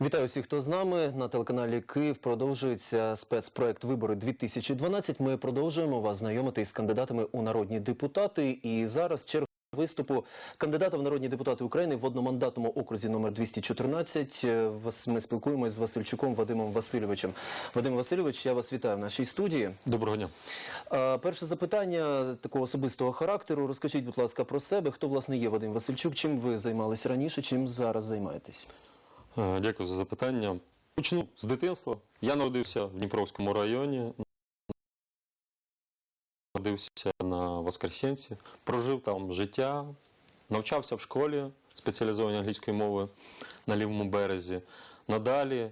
Вітаю всіх, хто з нами на телеканалі Київ. Продовжується спецпроект Вибори 2012. Ми продовжуємо вас знайомити із кандидатами у народні депутати. І зараз черга виступу кандидата в народні депутати України в одномандатному окрузі номер 214. Е, вас- Ми спілкуємося з Васильчуком Вадимом Васильовичем. Вадим Васильович, я вас вітаю в нашій студії. Доброго дня. Е, Перше запитання такого особистого характеру. Розкажіть, будь ласка, про себе. Хто власне є Вадим Васильчук? Чим ви займалися раніше? Чим зараз займаєтесь? Е, Дякую за запитання. Почну з дитинства. Я народився в Дніпровському районі. Народився на Воскресенці, прожив там життя, навчався в школі спеціалізованій англійської мови на лівому березі. Надалі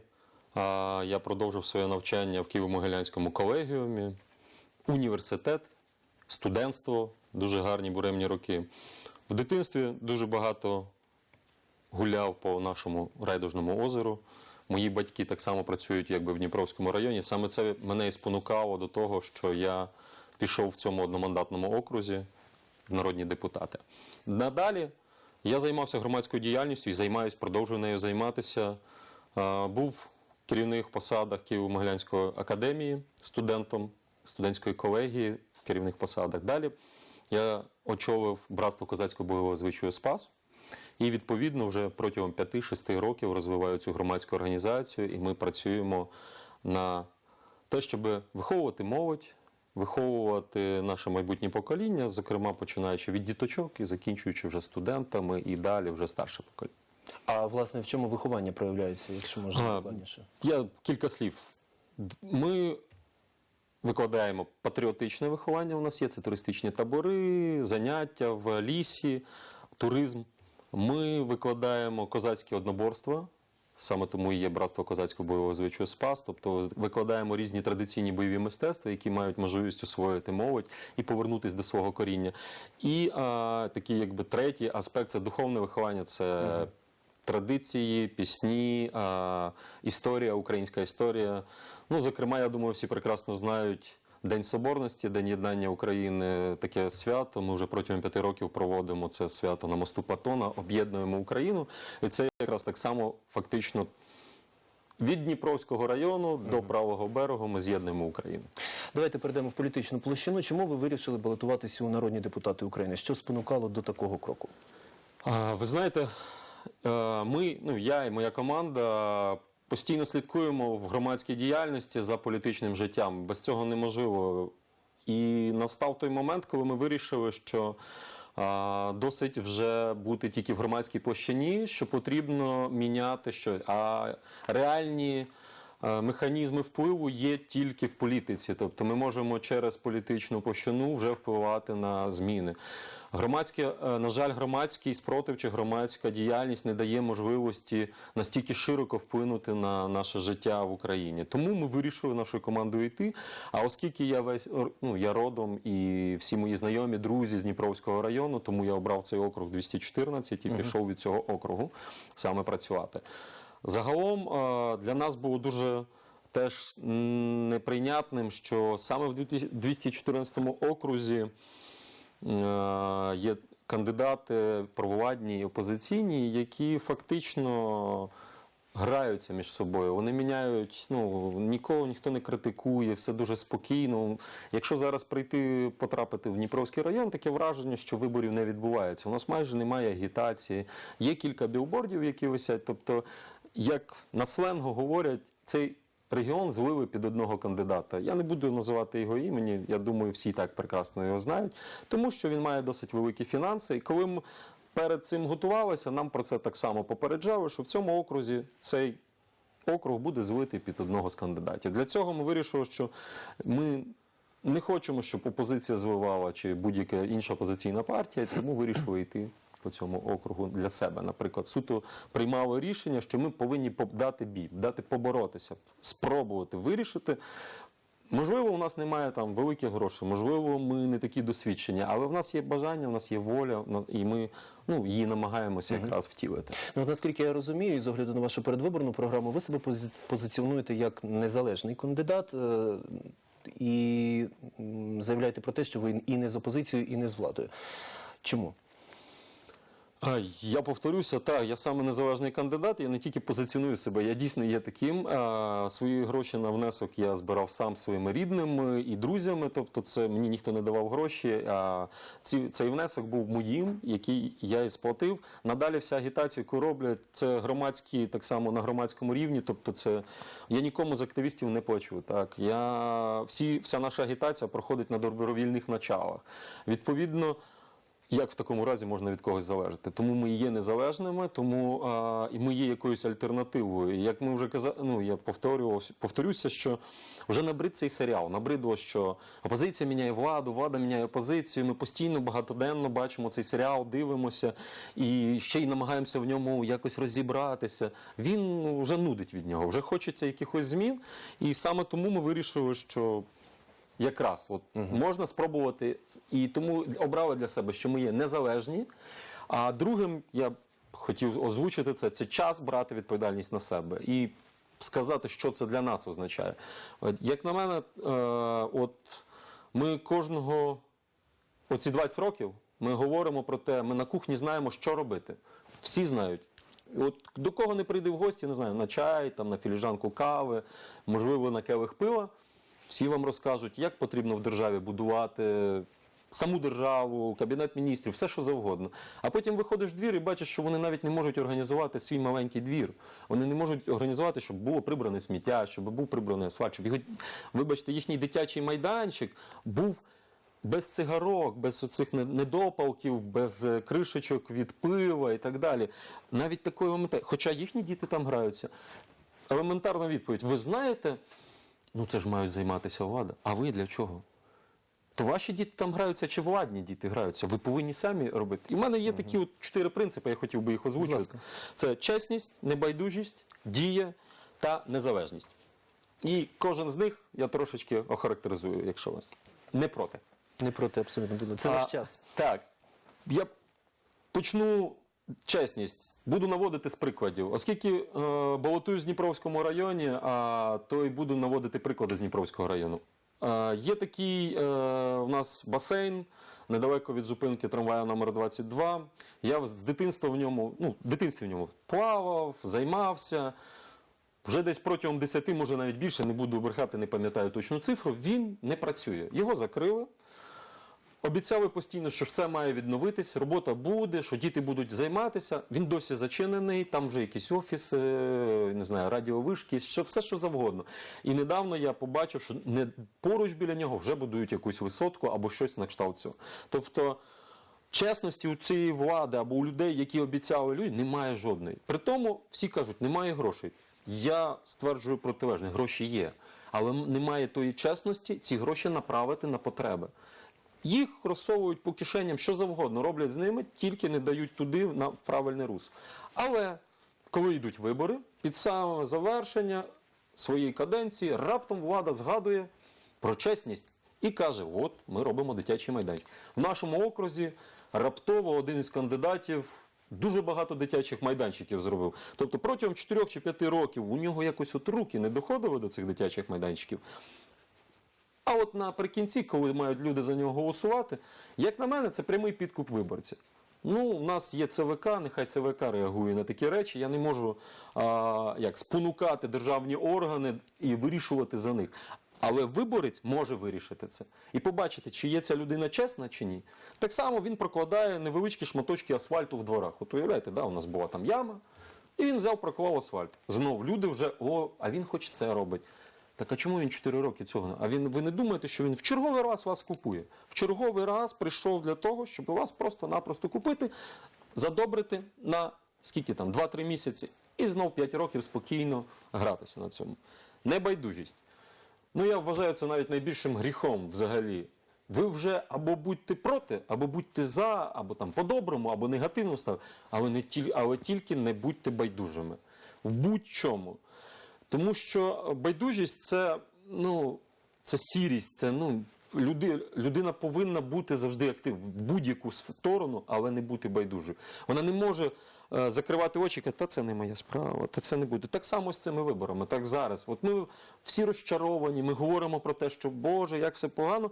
я продовжив своє навчання в Києво-Могилянському колегіумі, університет, студентство, дуже гарні буремні роки. В дитинстві дуже багато гуляв по нашому райдужному озеру. Мої батьки так само працюють якби в Дніпровському районі. Саме це мене і спонукало до того, що я пішов в цьому одномандатному окрузі в народні депутати. Надалі я займався громадською діяльністю і займаюсь, продовжую нею займатися. Був в керівних посадах Києво-Могилянської академії студентом студентської колегії в керівних посадах. Далі я очолив братство козацького бойового звичаю Спас. І відповідно вже протягом 5-6 років розвиваю цю громадську організацію, і ми працюємо на те, щоб виховувати молодь, виховувати наше майбутнє покоління, зокрема починаючи від діточок і закінчуючи вже студентами, і далі вже старше покоління. А власне в чому виховання проявляється, якщо можна докладніше? Я кілька слів. Ми викладаємо патріотичне виховання. У нас є це туристичні табори, заняття в лісі, туризм. Ми викладаємо козацьке одноборство. Саме тому і є братство козацького бойового звичаю Спас. Тобто викладаємо різні традиційні бойові мистецтва, які мають можливість освоїти молодь і повернутися до свого коріння. І а, такий, якби третій аспект це духовне виховання. Це традиції, пісні, а, історія, українська історія. Ну, зокрема, я думаю, всі прекрасно знають. День Соборності, День єднання України таке свято. Ми вже протягом п'яти років проводимо це свято на мосту Патона, об'єднуємо Україну. І це якраз так само фактично від Дніпровського району до правого берегу ми з'єднуємо Україну. Давайте перейдемо в політичну площину. Чому ви вирішили балотуватися у народні депутати України? Що спонукало до такого кроку? А, Ви знаєте, е, ми, ну я і моя команда постійно слідкуємо в громадській діяльності за політичним життям. Без цього неможливо. І настав той момент, коли ми вирішили, що досить вже бути тільки в громадській площині, що потрібно міняти щось. А реальні механізми впливу є тільки в політиці. Тобто ми можемо через політичну площину вже впливати на зміни. Громадське, е, на жаль, громадський спротив чи громадська діяльність не дає можливості настільки широко вплинути на наше життя в Україні. Тому ми вирішили нашою командою йти. А оскільки я весь ну, я родом і всі мої знайомі, друзі з Дніпровського району, тому я обрав цей округ 214 і пішов від цього округу саме працювати. Загалом е, для нас було дуже теж неприйнятним, що саме в 214 окрузі є кандидати провладні і опозиційні, які фактично граються між собою. Вони міняють, ну нікого ніхто не критикує, все дуже спокійно. Якщо зараз прийти потрапити в Дніпровський район, таке враження, що виборів не відбувається. У нас майже немає агітації. Є кілька білбордів, які висять. Тобто, як на сленгу говорять, цей регіон злили під одного кандидата. Я не буду називати його імені. Я думаю, всі так прекрасно його знають, тому що він має досить великі фінанси. І коли ми перед цим готувалися, нам про це так само попереджали, що в цьому окрузі цей округ буде злитий під одного з кандидатів. Для цього ми вирішили, що ми не хочемо, щоб опозиція зливала чи будь-яка інша опозиційна партія, тому вирішили йти по цьому округу для себе. Наприклад, суто приймали рішення, що ми повинні дати бій, дати поборотися, спробувати вирішити. Можливо, у нас немає там великих грошей, можливо, ми не такі досвідчені, але в нас є бажання, в нас є воля, і ми ну, її намагаємося якраз втілити. Ну, наскільки я розумію, і з огляду на вашу передвиборну програму, ви себе пози- позиціонуєте як незалежний кандидат е, і заявляєте про те, що ви і не з опозицією, і не з владою. Чому? Я повторюся, так, я саме незалежний кандидат, я не тільки позиціоную себе, я дійсно є таким. Свої гроші на внесок я збирав сам своїми рідними і друзями, тобто це мені ніхто не давав гроші. А ці, цей внесок був моїм, який я і сплатив. Надалі вся агітація, яку роблять, це громадські, так само на громадському рівні. Тобто, це я нікому з активістів не плачу. Так, я всі, вся наша агітація проходить на добровільних началах. Відповідно. Як в такому разі можна від когось залежати? Тому ми є незалежними, тому а, і ми є якоюсь альтернативою. І Як ми вже казали, ну я повторював, повторюся, що вже набрид цей серіал. Набридло, що опозиція міняє владу, влада міняє опозицію. Ми постійно багатоденно бачимо цей серіал, дивимося і ще й намагаємося в ньому якось розібратися. Він ну, вже нудить від нього, вже хочеться якихось змін. І саме тому ми вирішили, що Якраз от можна спробувати, і тому обрали для себе, що ми є незалежні. А другим я хотів озвучити це, це час брати відповідальність на себе і сказати, що це для нас означає. Як на мене, е, от ми кожного оці 20 років ми говоримо про те, ми на кухні знаємо, що робити. Всі знають. От до кого не прийде в гості, не знаю, на чай, там, на філіжанку кави, можливо, на келих пива. Всі вам розкажуть, як потрібно в державі будувати саму державу, кабінет міністрів, все що завгодно. А потім виходиш в двір і бачиш, що вони навіть не можуть організувати свій маленький двір. Вони не можуть організувати, щоб було прибране сміття, щоб був прибраний асфальт, щоб його, вибачте, їхній дитячий майданчик був. Без цигарок, без оцих недопалків, без е, кришечок від пива і так далі. Навіть такої моменти, хоча їхні діти там граються. Елементарна відповідь: ви знаєте, ну це ж мають займатися влада. А ви для чого? То ваші діти там граються чи владні діти граються? Ви повинні самі робити. І в мене є такі от чотири принципи, я хотів би їх озвучити. Це чесність, небайдужість, дія та незалежність. І кожен з них я трошечки охарактеризую, якщо ви не проти. Не проти абсолютно буде. Це А, наш час. Так. Я почну чесність. Буду наводити з прикладів. Оскільки е, балотую з Дніпровському районі, а, то і буду наводити приклади з Дніпровського району. Е, є такий е, у нас басейн недалеко від зупинки трамвая номер 22. Я з дитинства в ньому, ну, в дитинстві в ньому плавав, займався. Вже десь протягом 10, може навіть більше, не буду брехати, не пам'ятаю точну цифру. Він не працює. Його закрили. Обіцяли постійно, що все має відновитись, робота буде, що діти будуть займатися. Він досі зачинений, там вже якісь офіси, не знаю, радіовишки, що все, що завгодно. І недавно я побачив, що не поруч біля нього вже будують якусь висотку або щось на кшталт цього. Тобто. Чесності у цієї влади або у людей, які обіцяли люди, немає жодної. При тому всі кажуть, немає грошей. Я стверджую протилежне, гроші є, але немає тої чесності ці гроші направити на потреби. Їх розсовують по кишеням, що завгодно роблять з ними, тільки не дають туди на в правильне русло. Але коли йдуть вибори, під саме завершення своєї каденції раптом влада згадує про чесність і каже: от ми робимо дитячий майданчик. В нашому окрузі раптово один із кандидатів дуже багато дитячих майданчиків зробив. Тобто протягом 4 чи 5 років у нього якось от руки не доходили до цих дитячих майданчиків. А от наприкінці, коли мають люди за нього голосувати, як на мене, це прямий підкуп виборців. Ну, у нас є ЦВК, нехай ЦВК реагує на такі речі. Я не можу а, як, спонукати державні органи і вирішувати за них. Але виборець може вирішити це і побачити, чи є ця людина чесна чи ні. Так само він прокладає невеличкі шматочки асфальту в дворах. От уявляєте, да, у нас була там яма, і він взяв, проклав асфальт. Знов люди вже, о, а він хоч це робить. Так а чому він 4 роки цього? А він ви не думаєте, що він в черговий раз вас купує? В черговий раз прийшов для того, щоб вас просто-напросто купити, задобрити на скільки там, 2-3 місяці, і знов 5 років спокійно гратися на цьому. Небайдужість. Ну, я вважаю це навіть найбільшим гріхом взагалі. Ви вже або будьте проти, або будьте за, або там по-доброму, або негативно ставте, але, не тіль, але тільки не будьте байдужими. В будь-чому. Тому що байдужість це, ну, це сірість, це ну, люди, людина повинна бути завжди активною в будь-яку сторону, але не бути байдужою. Вона не може е, закривати очі і казати, та це не моя справа, та це не буде. Так само з цими виборами, так зараз. От ми всі розчаровані, ми говоримо про те, що Боже, як все погано.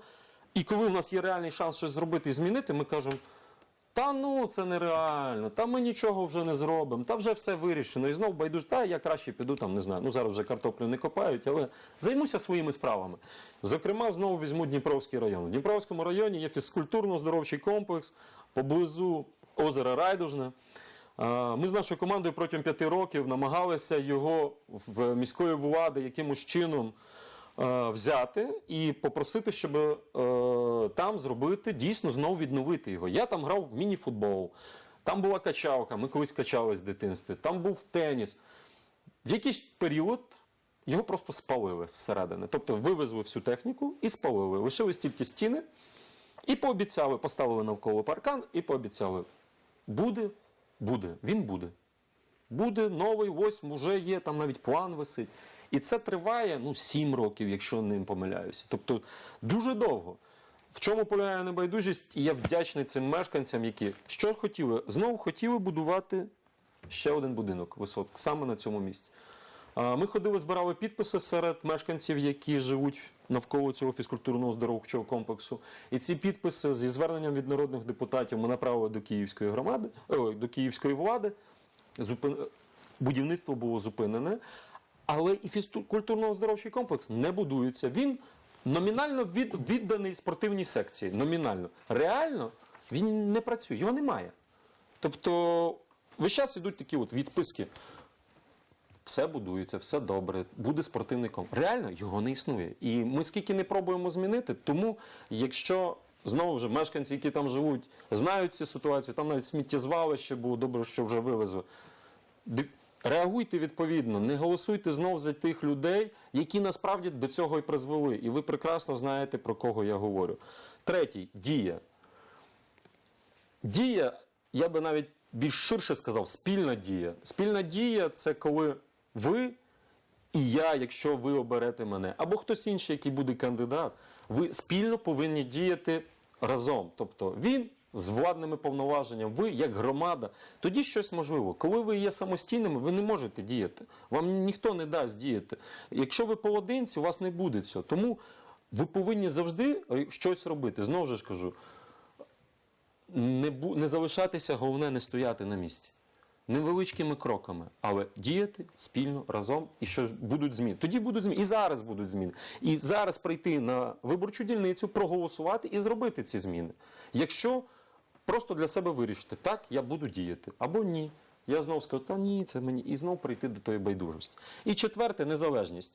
І коли в нас є реальний шанс щось зробити і змінити, ми кажемо, Та ну це нереально, та ми нічого вже не зробимо, та вже все вирішено. І знов байдуж, та я краще піду там, не знаю. Ну зараз вже картоплю не копають, але займуся своїми справами. Зокрема, знову візьму Дніпровський район. У Дніпровському районі є фізкультурно-здоровчий комплекс поблизу озера Райдужне. Ми з нашою командою протягом п'яти років намагалися його в міської влади якимось чином взяти і попросити, щоб е, там зробити дійсно знову відновити його. Я там грав в міні-футбол, там була качалка, ми колись качались в дитинстві, там був теніс. В якийсь період його просто спалили зсередини. Тобто вивезли всю техніку і спалили. Лишились тільки стіни і пообіцяли, поставили навколо паркан і пообіцяли. Буде, буде, він буде. Буде новий, ось вже є, там навіть план висить. І це триває ну, 7 років, якщо не помиляюся. Тобто дуже довго. В чому полягає небайдужість, і я вдячний цим мешканцям, які що хотіли? Знову хотіли будувати ще один будинок висотку, саме на цьому місці. Ми ходили, збирали підписи серед мешканців, які живуть навколо цього фізкультурного здоровчого комплексу. І ці підписи зі зверненням від народних депутатів ми направили до Київської громади, ой, до Київської влади. Будівництво було зупинене, але і фізкультурно-оздоровчий комплекс не будується. Він номінально від... відданий спортивній секції. Номінально. Реально він не працює, його немає. Тобто, весь час йдуть такі от відписки. Все будується, все добре, буде спортивний комплекс. Реально його не існує. І ми скільки не пробуємо змінити, тому якщо знову ж мешканці, які там живуть, знають цю ситуацію, там навіть сміттєзвалище було добре, що вже вивезли. Реагуйте відповідно, не голосуйте знов за тих людей, які насправді до цього і призвели. І ви прекрасно знаєте, про кого я говорю. Третій дія. Дія, я би навіть більш ширше сказав, спільна дія. Спільна дія це коли ви і я, якщо ви оберете мене, або хтось інший, який буде кандидат, ви спільно повинні діяти разом. Тобто він з владними повноваженнями, ви як громада, тоді щось можливо. Коли ви є самостійними, ви не можете діяти. Вам ніхто не дасть діяти. Якщо ви поодинці, у вас не буде цього. Тому ви повинні завжди е, щось робити. Знову ж кажу, не, бу- не залишатися, головне не стояти на місці. Невеличкими кроками, але діяти спільно разом і що будуть зміни. Тоді будуть зміни. І зараз будуть зміни. І зараз прийти на виборчу дільницю, проголосувати і зробити ці зміни. Якщо просто для себе вирішити, так, я буду діяти, або ні. Я знову скажу, та ні, це мені, і знову прийти до тої байдужості. І четверте незалежність.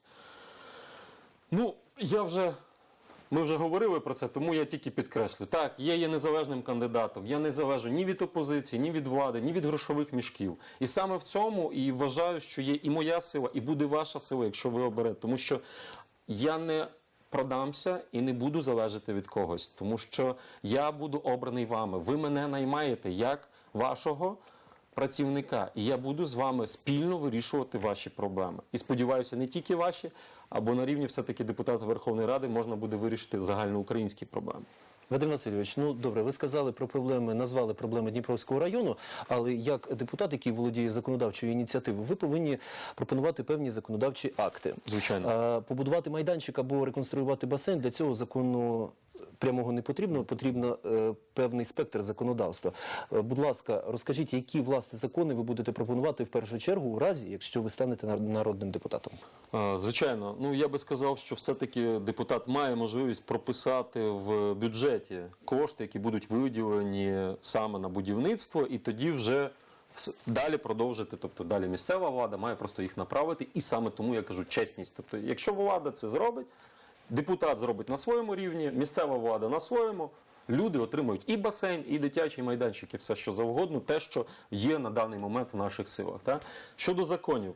Ну, я вже ми вже говорили про це, тому я тільки підкреслю. Так, я є незалежним кандидатом. Я не залежу ні від опозиції, ні від влади, ні від грошових мішків. І саме в цьому і вважаю, що є і моя сила, і буде ваша сила, якщо ви оберете. Тому що я не продамся і не буду залежати від когось, тому що я буду обраний вами. Ви мене наймаєте як вашого працівника, і я буду з вами спільно вирішувати ваші проблеми. І сподіваюся, не тільки ваші, або на рівні все-таки депутата Верховної Ради можна буде вирішити загальноукраїнські проблеми. Вадим Васильович, ну добре, ви сказали про проблеми, назвали проблеми Дніпровського району, але як депутат, який володіє законодавчою ініціативою, ви повинні пропонувати певні законодавчі акти. Звичайно. Побудувати майданчик або реконструювати басейн для цього закону прямого не потрібно, потрібно е, певний спектр законодавства. Е, будь ласка, розкажіть, які власне закони ви будете пропонувати в першу чергу у разі, якщо ви станете народним депутатом? Звичайно, ну я би сказав, що все-таки депутат має можливість прописати в бюджеті кошти, які будуть виділені саме на будівництво, і тоді вже далі продовжити. Тобто далі місцева влада має просто їх направити, і саме тому я кажу чесність. Тобто, якщо влада це зробить, депутат зробить на своєму рівні, місцева влада на своєму. Люди отримують і басейн, і дитячий майданчик, і все що завгодно, те, що є на даний момент в наших силах. Так? Щодо законів,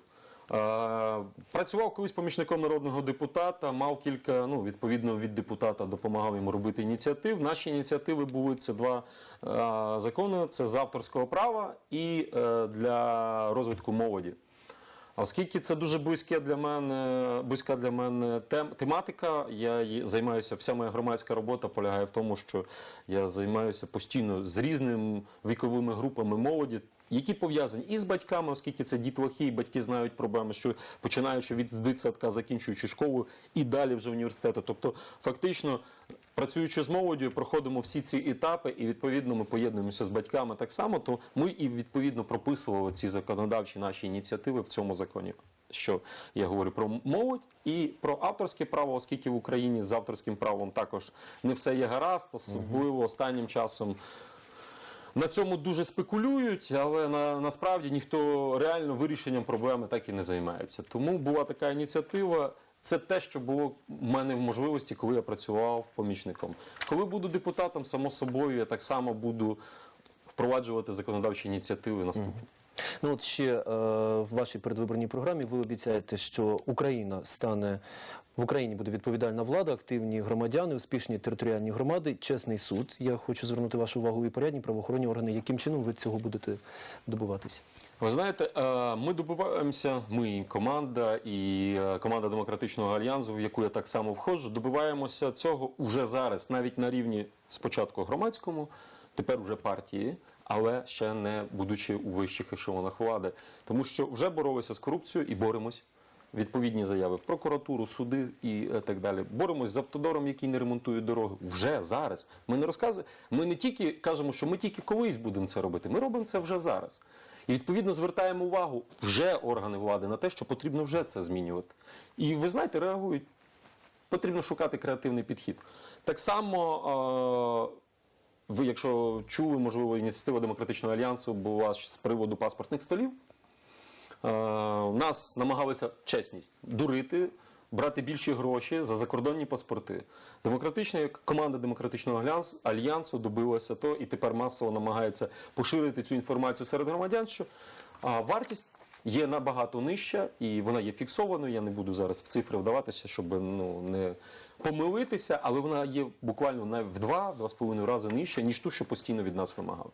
Е, Працював колись помічником народного депутата, мав кілька, ну, відповідно від депутата допомагав йому робити ініціатив. Наші ініціативи були це два е, закони: це з авторського права і е, для розвитку молоді. Оскільки це дуже близьке для мене, близька для мене тем, тематика, я займаюся, вся моя громадська робота полягає в тому, що я займаюся постійно з різними віковими групами молоді, які пов'язані і з батьками, оскільки це дітлахи, і батьки знають проблеми, що починаючи від дитсадка, закінчуючи школу і далі вже університету. Тобто, фактично, працюючи з молоддю, проходимо всі ці етапи, і відповідно ми поєднуємося з батьками так само. То ми і відповідно прописували ці законодавчі наші ініціативи в цьому законі. Що я говорю про молодь і про авторське право, оскільки в Україні з авторським правом також не все є гаразд, особливо останнім часом. На цьому дуже спекулюють, але на, насправді ніхто реально вирішенням проблеми так і не займається. Тому була така ініціатива. Це те, що було в мене в можливості, коли я працював помічником. Коли буду депутатом, само собою, я так само буду впроваджувати законодавчі ініціативи наступні. Ну от ще е, в вашій передвиборній програмі ви обіцяєте, що Україна стане в Україні буде відповідальна влада, активні громадяни, успішні територіальні громади, чесний суд. Я хочу звернути вашу увагу і порядні правоохоронні органи. Яким чином ви цього будете добуватись? Ви знаєте, е, ми добиваємося, ми команда, і е, команда демократичного альянсу, в яку я так само входжу, добиваємося цього уже зараз, навіть на рівні спочатку громадському, тепер уже партії, але ще не будучи у вищих ешелонах влади, тому що вже боролися з корупцією і боремось. Відповідні заяви в прокуратуру, суди і е, так далі. Боремось з автодором, який не ремонтує дороги. Вже зараз. Ми не розказуємо. Ми не тільки кажемо, що ми тільки колись будемо це робити. Ми робимо це вже зараз. І відповідно звертаємо увагу вже органи влади на те, що потрібно вже це змінювати. І ви знаєте, реагують. Потрібно шукати креативний підхід. Так само. Е- ви, якщо чули, можливо, ініціатива демократичного альянсу була з приводу паспортних столів. Е, нас намагалися чесність дурити, брати більші гроші за закордонні паспорти. Демократична команда демократичного альянсу, добилася то і тепер масово намагається поширити цю інформацію серед громадян, що а, вартість є набагато нижча і вона є фіксованою. Я не буду зараз в цифри вдаватися, щоб ну не помилитися, але вона є буквально на в два-два з половиною рази нижча, ніж ту, що постійно від нас вимагали.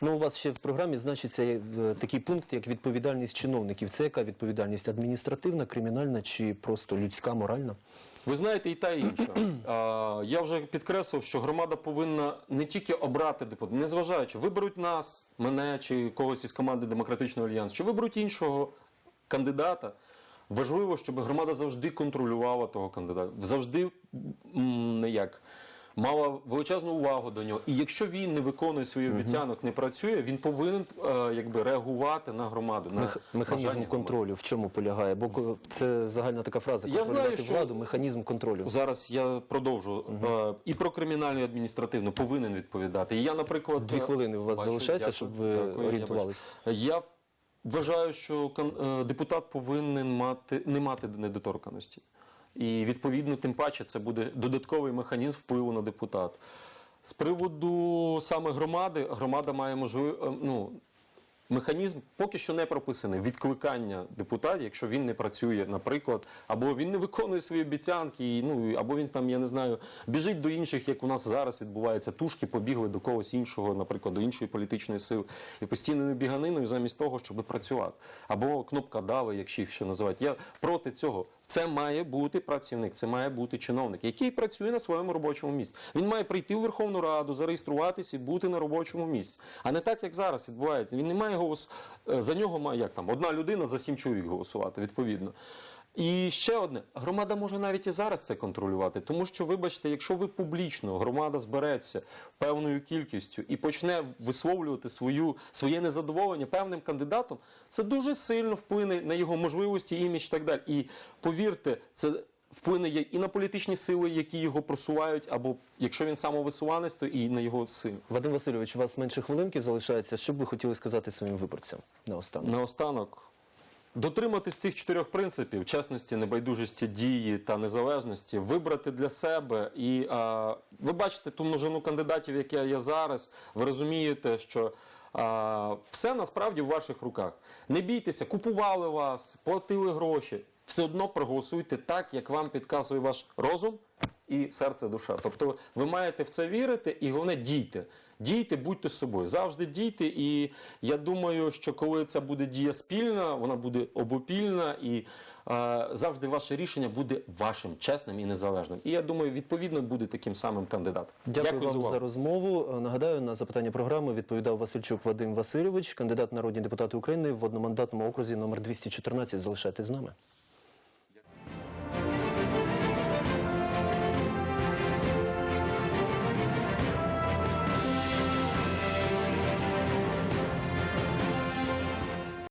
Ну, у вас ще в програмі значиться е, такий пункт, як відповідальність чиновників. Це яка відповідальність адміністративна, кримінальна чи просто людська, моральна? Ви знаєте, і та і інша. А, я вже підкреслив, що громада повинна не тільки обрати депутата, незважаючи, виберуть нас, мене чи когось із команди Демократичного альянсу, чи виберуть іншого кандидата. Важливо, щоб громада завжди контролювала того кандидата, завжди не як. Мала величезну увагу до нього, і якщо він не виконує свої обіцянок, не працює, він повинен е, якби реагувати на громаду. На Мех- механізм контролю в чому полягає? Бо це загальна така фраза. Я знаю, що- владу, механізм контролю. Зараз я продовжу Е, і про кримінальну і адміністративну повинен відповідати. І я, наприклад, Дві е, хвилини у вас бачу, залишається, дякую, щоб ви дякую, я орієнтувалися. бачу. Я вважаю, що е, депутат повинен мати не мати недоторканості. І відповідно, тим паче, це буде додатковий механізм впливу на депутат. З приводу саме громади, громада має можливість. ну, Механізм поки що не прописаний відкликання депутатів, якщо він не працює, наприклад, або він не виконує свої обіцянки, ну або він там, я не знаю, біжить до інших, як у нас зараз відбувається, тушки побігли до когось іншого, наприклад, до іншої політичної сили, і постійною біганиною замість того, щоб працювати, або кнопка дали, як їх ще називають. Я проти цього. Це має бути працівник, це має бути чиновник, який працює на своєму робочому місці. Він має прийти у Верховну Раду, зареєструватися і бути на робочому місці. А не так, як зараз відбувається. Він не має голос е, за нього має як там одна людина за сім чоловік голосувати, відповідно. І ще одне, громада може навіть і зараз це контролювати, тому що, вибачте, якщо ви публічно громада збереться певною кількістю і почне висловлювати свою своє незадоволення певним кандидатом, це дуже сильно вплине на його можливості, імідж і так далі. І повірте, це вплине і на політичні сили, які його просувають, або якщо він самовисуванець, то і на його син. Вадим Васильович, у вас менше хвилинки залишається. Що б ви хотіли сказати своїм виборцям наостанок? Наостанок. Дотриматись цих чотирьох принципів чесності, небайдужості дії та незалежності, вибрати для себе. І а, ви бачите ту множину кандидатів, які є зараз. Ви розумієте, що а, все насправді в ваших руках. Не бійтеся, купували вас, платили гроші. Все одно проголосуйте так, як вам підказує ваш розум і серце, душа. Тобто ви маєте в це вірити і головне дійте. Дійте, будьте собою, завжди дійте. І я думаю, що коли це буде дія спільна, вона буде обопільна, і е, завжди ваше рішення буде вашим, чесним і незалежним. І я думаю, відповідно буде таким самим кандидатом. Дякую, вам увагу. за розмову. Е, Нагадаю, на запитання програми відповідав Васильчук Вадим Васильович, кандидат народні депутати України в одномандатному окрузі номер 214. Залишайтесь з нами.